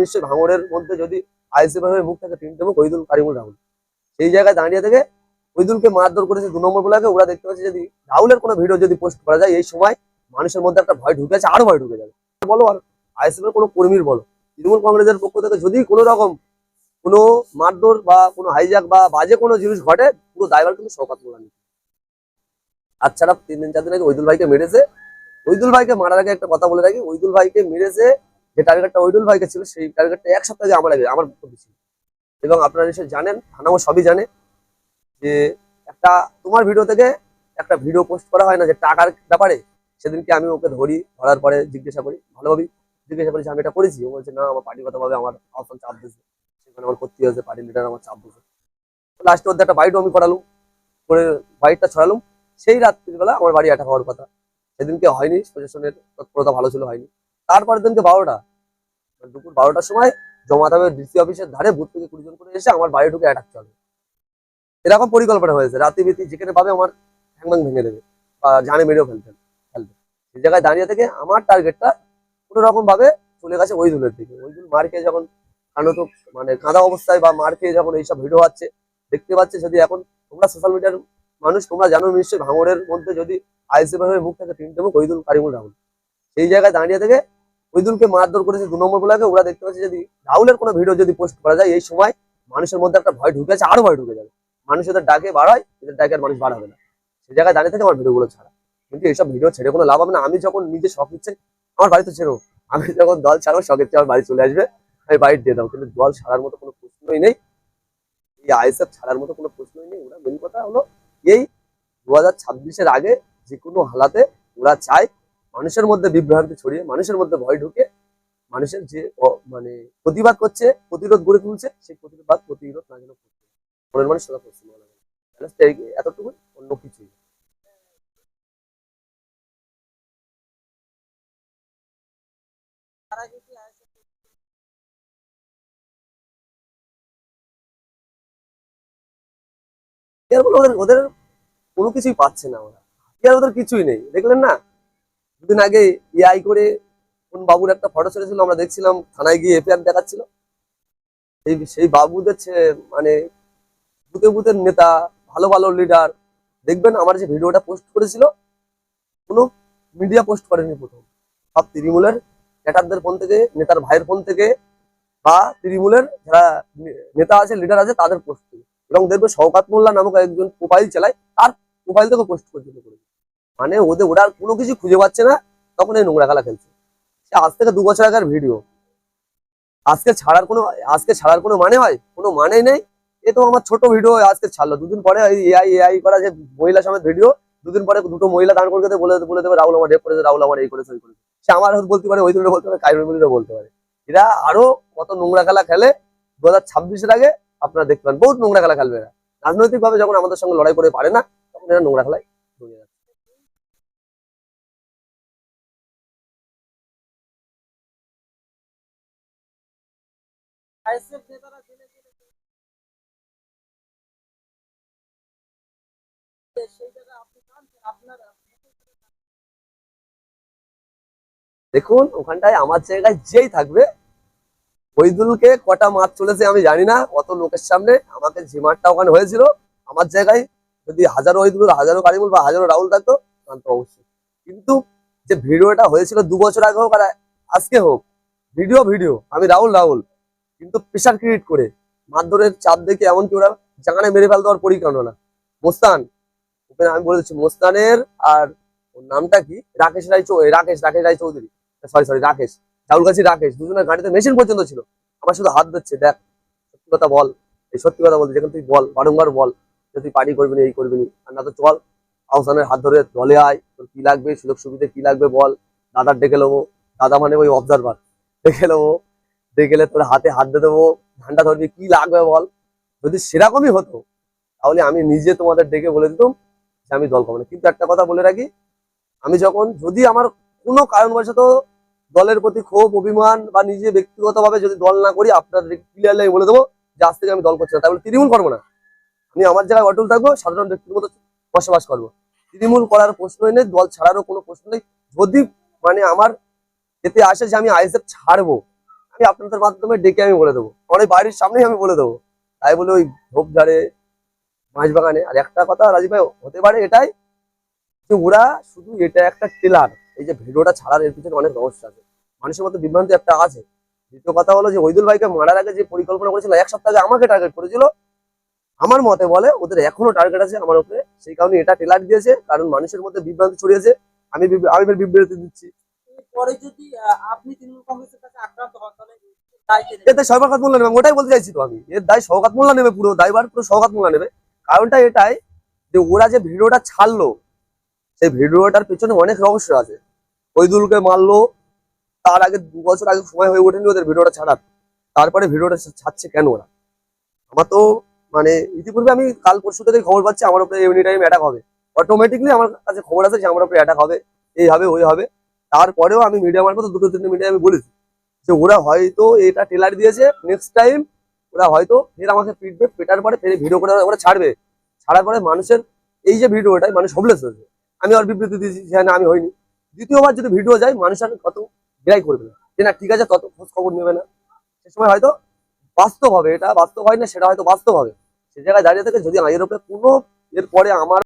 নিশ্চয়ই ভাঙড়ের মধ্যে যদি আইসিএফ হয়ে মুখ থাকে, তিনটে মুখ, ওইদুল, কারিমুল, রাহুল। সেই জায়গায় দাঁড়িয়ে থেকে ওইদুলকে মারধর করেছে দু নম্বর বলাকে। ওরা দেখতে পাচ্ছে যদি রাহুলের কোনো ভিডিও যদি পোস্ট করা যায়, এই সময় মানুষের মধ্যে একটা ভয় ঢুকে আছে আরও ভয় ঢুকে যাবে। বলো আর, আইএসএফ এর কোনো কর্মীর বলো। তৃণমূল কংগ্রেসের পক্ষ থেকে যদি কোনো রকম কোনো মারধর বা কোনো হাইজ্যাক বা বাজে কোনো জিনিস ঘটে, পুরো দায়ভার কিন্তু শওকাত মোল্লা আচ্ছাড়া তিন দিন, চার দিন আগে ওইদুল ভাইকে মেরেছে। ওইদুল ভাইকে মারার আগে একটা কথা বলে রাখি, ওইদুল ভাইকে মেরেছে যে টার্গেটটা ওইদুল ভাইকে ছিল, সেই টার্গেটটা এক সপ্তাহ আমার আগে, আমার প্রতি ছিল। এবং আপনারা নিশ্চয়ই জানেন থানাও সবই জানে, যে একটা তোমার ভিডিও থেকে একটা ভিডিও পোস্ট করা হয় না যে টাকার ব্যাপারে, সেদিনকে আমি ওকে ধরি, ধরার পরে জিজ্ঞাসা করি, ভালোভাবেই জিজ্ঞাসা করি যে আমি এটা করেছি? ও বলছে, না, আমার পার্টিগতভাবে আমার অপশন চাপ দিয়েছে। সেখানে আমার করতে হয়েছে পার্টি লিডার আমার চাপ দিয়েছে। লাস্টে ওদের একটা বাইটও আমি করালুম, করে বাইকটা ছড়ালুম। সেই রাত্রিবেলা আমার বাড়ি অ্যাটাক হওয়ার কথা। সেদিনকে হয়নি প্রশাসনের তৎপরতা ভালো ছিল, হয়নি। তারপরের দিনকে বারোটা। মানে দুপুর বারোটার সময় জমাতে হবে ডিসি অফিসের ধারে বুথ থেকে কুড়ি জন করে এসে আমার বাড়ি ঢুকে অ্যাটাক চলে। এরকম পরিকল্পনা হয়েছে। রাতে বিতি যেখানে পাবে আমার হ্যাংম্যাং ভেঙে দেবে বা জানে মেরেও ফেলতে ফেলবে। সেই জায়গায় দাঁড়িয়ে থেকে আমার টার্গেটটা কোনো রকম ভাবে চলে গেছে ওই দুলের দিকে। ওই দুল মার খেয়ে যখন কানত মানে কাঁদা অবস্থায় বা মার খেয়ে যখন এইসব ভিডিও হচ্ছে, দেখতে পাচ্ছে যদি এখন তোমরা সোশ্যাল মিডিয়ার মানুষ, তোমরা জানো নিশ্চয়ই ভাঙড়ের মধ্যে যদি আইসিএফ মুখ থাকে তিনটে মুখ ওই দুল কারিমুল, রাহুল। সেই জায়গায় দাঁড়িয়ে থেকে ওইদুলকে মারধর করেছে, দু নম্বর বলাকে ওরা দেখতে পাচ্ছে যদি রাহুলের কোনো ভিডিও যদি পোস্ট করা যায়, এই সময় মানুষের মধ্যে একটা ভয় ঢুকে আছে আরও ভয় ঢুকে যাবে। মানুষ এদের ডাকে বার হয় এদের ডাকে আর মানুষ বার হবে না। সেই জায়গায় দাঁড়িয়ে থেকে আমার ভিডিওগুলো ছাড়া। কিন্তু এইসব ভিডিও ছেড়ে কোনো লাভ হবে না। আমি যখন নিজে শখ ইচ্ছে আমার বাড়িতে ছেড়ো। আমি যখন দল ছাড়ো শখের চেয়ে আমার বাড়ি চলে আসবে। আমি বাড়ি দিয়ে দাও কিন্তু দল ছাড়ার মতো কোনো প্রশ্নই নেই। এই আইএসএফ ছাড়ার মতো কোনো প্রশ্নই নেই। ওরা মেন কথা হলো, এই দু হাজার আগে যে কোনো হালাতে ওরা চায় মানুষের মধ্যে বিভ্রান্তি ছড়িয়ে মানুষের মধ্যে ভয় ঢুকে মানুষের যে মানে প্রতিবাদ করছে, প্রতিরোধ গড়ে তুলছে, সেই প্রতিবাদ, প্রতিরোধ না যেন করছে। মনের মানুষ সেটা করছে এতটুকু, অন্য কিছুই ওদের কোনো কিছুই পাচ্ছে না ওরা। হাতিয়ার ওদের কিছুই নেই। দেখলেন না? দুদিন আগে এআই করে কোন বাবুর একটা ফটো ছেড়েছিল, আমরা দেখছিলাম, থানায় গিয়ে এফআইআর দেখাচ্ছিল। সেই সেই বাবুদের মানে বুতে বুতের নেতা, ভালো ভালো লিডার দেখবেন আমার যে ভিডিওটা পোস্ট করেছিল, কোনো মিডিয়া পোস্ট করেনি প্রথম। সব তৃণমূলের ক্যাটারদের ফোন থেকে, নেতার ভাইয়ের ফোন থেকে, বা তৃণমূলের যারা নেতা আছে লিডার আছে, তাদের পোস্ট থেকে এবং দেখবে শওকাত মোল্লা নামক একজন প্রোফাইল চালায়, তার প্রোফাইল থেকে পোস্ট করে মানে ওদের ওরা কোনো কিছু খুঁজে পাচ্ছে না, তখন এই নোংরা খেলা খেলছে। সে আজ থেকে দু বছর আগের ভিডিও আজকে ছাড়ার কোনো, আজকে ছাড়ার কোনো মানে হয়? কোনো মানে নেই। এ তো আমার ছোট ভিডিও আজকে ছাড়লো। দুদিন পরে এআই এআই করা যে মহিলা সমেত ভিডিও দুদিন পরে দুটো মহিলা দান করে বলে বলে দেবে, রাহুল আমার রেপ করেছে, রাহুল আমার এই করেছে, ওই করেছে। সে আমার বলতে পারে, ওই বলতে পারে কাইরুল বলতে পারে। এরা আরও কত নোংরা খেলা খেলে, দু হাজার ছাব্বিশের আগে আপনারা দেখতে পান। বহুত নোংরা খেলা খেলবে এরা। রাজনৈতিক ভাবে যখন আমাদের সঙ্গে লড়াই করে পারে না, তখন এরা নোংরা খেলায় দেখুন, ওখানটায় আমার জায়গায় যেই থাকবে ওইদুলকে কটা মাঠ চলেছে আমি জানি না, অত লোকের সামনে আমাকে যে মাঠটা ওখানে হয়েছিল, আমার জায়গায় যদি হাজারো ওইদুল হাজারো কারিমুল বা হাজারো রাহুল থাকতো তো অবশ্যই। কিন্তু যে ভিডিওটা হয়েছিল দু বছর আগে হোক আর আজকে হোক, ভিডিও ভিডিও, আমি রাহুল রাহুল। কিন্তু প্রেশার ক্রিয়েট করে। মারধরের চাপ দেখে এমনকি ওরা জাগানে মেরে ফেল দেওয়ার পরিকল্পনা। মোস্তান, ওকে আমি বলে দিচ্ছি, মোস্তানের আর ওর নামটা কি? রাকেশ রায় চৌ Rakesh Rakesh Roy Chowdhury. Sorry sorry Rakesh. চাউলগাছি Rakesh, দুজনের গাড়িতে মেশিন পর্যন্ত ছিল। আমার শুধু হাত দিচ্ছে দেখ, সত্যি কথা বল। এই সত্যি কথা বলতে, যেখানে তুই বল, বারংবার বল, যে তুই পার্টি করবি না, এই করবি আর না তো চল, আহসানের হাত ধরে দলে আয়, তোর কি লাগবে, সুযোগ সুবিধা কি লাগবে বল। দাদার ডেকে নেব। দাদা মানে ওই অবজারভার ডেকে নেব। ডেকে এলে তোর হাতে হাত দিয়ে দেবো। ঝান্ডা ধরবি, কি লাগবে বল? যদি সেরকমই হতো, তাহলে আমি নিজে তোমাদের ডেকে বলে দিতাম যে আমি দল কমানো কিন্তু একটা কথা বলে রাখি, আমি যখন, যদি আমার কোনো কারণবশত দলের প্রতি ক্ষোভ, অভিমান বা নিজে ব্যক্তিগতভাবে যদি দল না করি আপনার ক্লিয়ারলি বলে দেবো যে আজ থেকে আমি দল করছি না। তাই বলে তৃণমূল করব না। আমি আমার জায়গায় অটল থাকব, সাধারণ ব্যক্তির মতো বসবাস করব। তৃণমূল করার প্রশ্নই নেই, দল ছাড়ারও কোনো প্রশ্ন নেই। যদি মানে আমার এতে আসে যে আমি আইএসএফ ছাড়বো আমি আপনাদের মাধ্যমে ডেকে আমি বলে দেবো। অনেক বাড়ির সামনেই আমি বলে দেবো। তাই বলে ওই ঝোপঝাড়ে মাছ বাগানে। আর একটা কথা রাজীব ভাই, হতে পারে এটাই যে ওরা শুধু এটা একটা টেলার এই যে ভিডিওটা ছাড়ার এর পিছনে অনেক রহস্য আছে। মানুষের মধ্যে বিভ্রান্তি একটা আছে। দ্বিতীয় কথা হলো যে ওইদুল ভাইকে মারার আগে যে পরিকল্পনা করেছিল, এক সপ্তাহ আমাকে টার্গেট করেছিল। আমার মতে বলে ওদের এখনও টার্গেট আছে আমার উপরে। সেই কারণে এটা টেলার দিয়েছে। কারণ মানুষের মধ্যে বিভ্রান্তি ছড়িয়েছে। আমি আমি বিবৃতি দিচ্ছি। নেবে? ওটাই বলতে চাইছি তো আমি। এর নেবে পুরো পুরো নেবে। কারণটা এটাই যে ওরা যে ভিডিওটা ছাড়লো, সেই ভিডিওটার পেছনে অনেক রহস্য আছে। ওইদুলকে মারলো, তার আগে দু বছর আগে সময় হয়ে ওঠেনি ওদের ভিডিওটা ছাড়ার। তারপরে ভিডিওটা ছাড়ছে কেন ওরা? আমার তো মানে ইতিপূর্বে আমি কাল পরশু থেকে খবর পাচ্ছি, আমার উপরে এমনি টাইম অ্যাটাক হবে। অটোমেটিকলি আমার কাছে খবর আছে যে আমার উপরে অ্যাটাক হবে, এই হবে, ওই হবে। তারপরেও আমি মিডিয়া মারফত দুটো তিনটে মিডিয়া আমি বলেছি যে ওরা হয়তো এটা টেলার দিয়েছে নেক্সট টাইম ওরা হয়তো ফের আমাকে পিটবে পেটার পরে ফের ভিডিও করে ওরা ছাড়বে। ছাড়ার পরে মানুষের এই যে ভিডিওটাই মানুষ হবলেস হয়েছে আমি আর বিবৃতি দিয়েছি যে না, আমি হইনি। দ্বিতীয়বার যদি ভিডিও যায়, মানুষ আর কত গ্রাই করবে না। যে না, ঠিক আছে, তত খোঁজ খবর নেবে না। সে সময় হয়তো বাস্তব হবে, এটা বাস্তব হয় না, সেটা হয়তো বাস্তব হবে। সে জায়গায় দাঁড়িয়ে থেকে যদি এর উপরে কোনো এর পরে আমার